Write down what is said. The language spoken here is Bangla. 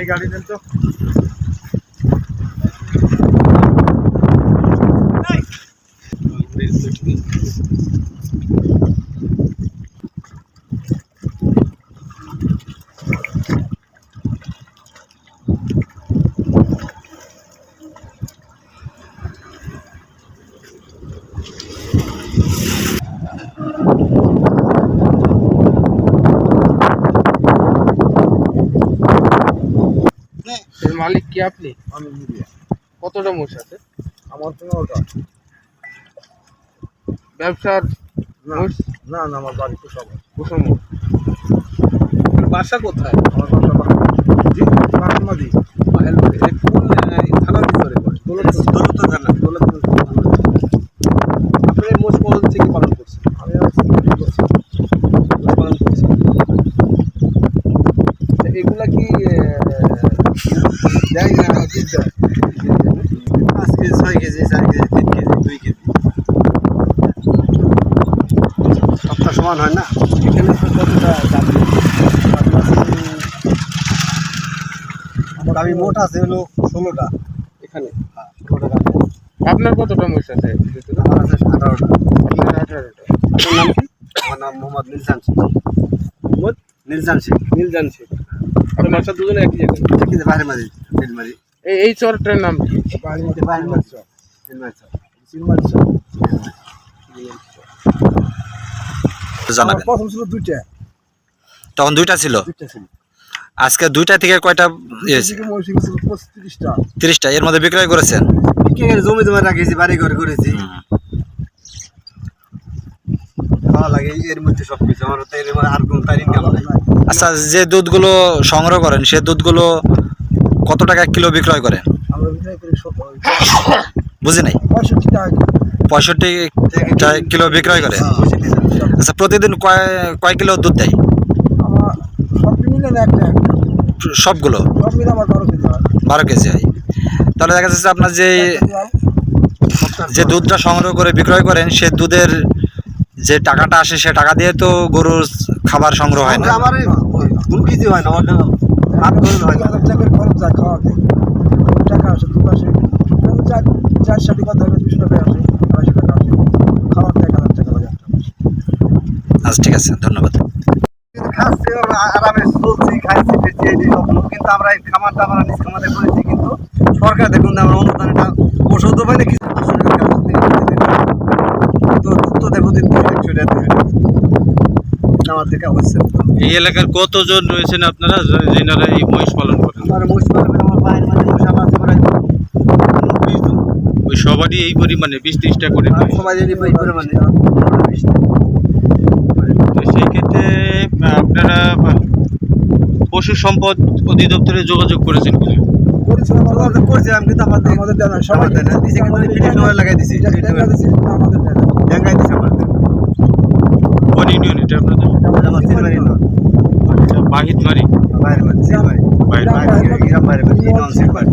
এই গাড়ি দেন তো এর মালিক কি আপনি? আমি মিডিয়া কতটা মোষ আছে? আমার পনেরোটা। ব্যবসার না মোষ? না না আমার বাড়ি সব কুসম কুসুম বাসা কোথায়? আমার বাসা জি মাহাত্মাদি বাহেলবাড়ি এই কোন আহ, থানার ভিতরে পড়ে? দৌলতপুর থানা দৌলতপুর থানা। আপনি এই মোষ কখন থেকে পালন করছেন আমি আজকে বিক্রি করছি মোষ পালন করছেন তা এগুলা কি আহ, দেয় না দিন দেয় পাঁচ কেজি ছয় কেজি? চার কেজি তিন কেজি দুই কেজি? সবটা সমান হয় না? এখানে কতটা আমার আমি মোট আছে হলো ষোলোটা। এখানে? ষোলোটা আপনার কতটা মোষ আছে আমার আছে আঠারোটা। আপনার আঠারোটা নাম কি? আমার নাম মোহাম্মদ নিলজান শেখ। মোহাম্মদ নিলজান শেখ। নীলজান শেখ। আপনার বাসা দুজনে একই জায়গায়? বাইরে মারি বেলমারি এই চরটার নাম কি? জানাবেন। প্রথম ছিল দুইটা। তখন দুইটা ছিল? আজকে দুইটা থেকে কয়টা তিরিশটা। এর মধ্যে বিক্রয় করেছেন? জমি জমা রাখিয়েছি বাড়ি ঘর করেছি। ভালো লাগে এর মধ্যে সব কিছু আমার তো এর মধ্যে আর কোনো তার ইনকাম নাই। আচ্ছা যে দুধগুলো সংগ্রহ করেন সে দুধগুলো কত টাকা কিলো বিক্রয় করেন আমরা বিক্রয় করি বুঝি নাই? পঁয়ষট্টি টাকা কিলো। বিক্রয় করে? আচ্ছা প্রতিদিন কয় কয় কিলো দুধ দেয়? সব মিলে একটা একটা। সবগুলো? সব মিলে আমার বারো কেজি হয়। বারো কেজি হয়। তাহলে দেখা যাচ্ছে আপনার যে যে দুধটা সংগ্রহ করে বিক্রয় করেন সে দুধের যে টাকাটা আসে সে টাকা দিয়ে তো গরুর খাবার সংগ্রহ হয় না। আমার কিছু হয় না খরচ যায় খাওয়াতে টাকা আসে দুধ আসে চার চার কথা হলে দুশো টাকা আসে আড়াইশো টাকা আসে খাওয়াতে এক হাজার টাকা লাগে আচ্ছা ঠিক আছে ধন্যবাদ। খাচ্ছে আরামে চলছি ফিরছি এই কিন্তু আমরা এই খামারটা আমরা নিজ খামারে করেছি কিন্তু সরকার দেখুন আমরা অনুদান এটা ওষুধ পাই না কিছু। তো দুধ তো দেখো দিন থেকে হচ্ছে এই এলাকার কতজন রয়েছেন আপনারা? যেনারা এই মহিষ পালন করেন। আমার আমার প্রায় ওই সবারই এই পরিমাণে বিশ ত্রিশটা করে মহিষ। জন। তো সেই ক্ষেত্রে আপনারা পশু সম্পদ অধিদপ্তরে যোগাযোগ করেছেন কিনা? করেছিলাম কিন্তু আমাদের আমাদের সবাই দেয় না দিছে। কিন্তু লাগাই দিছি। বাইরের মধ্যে বাইরের মধ্যে বাইরের মধ্যে নন সিলভার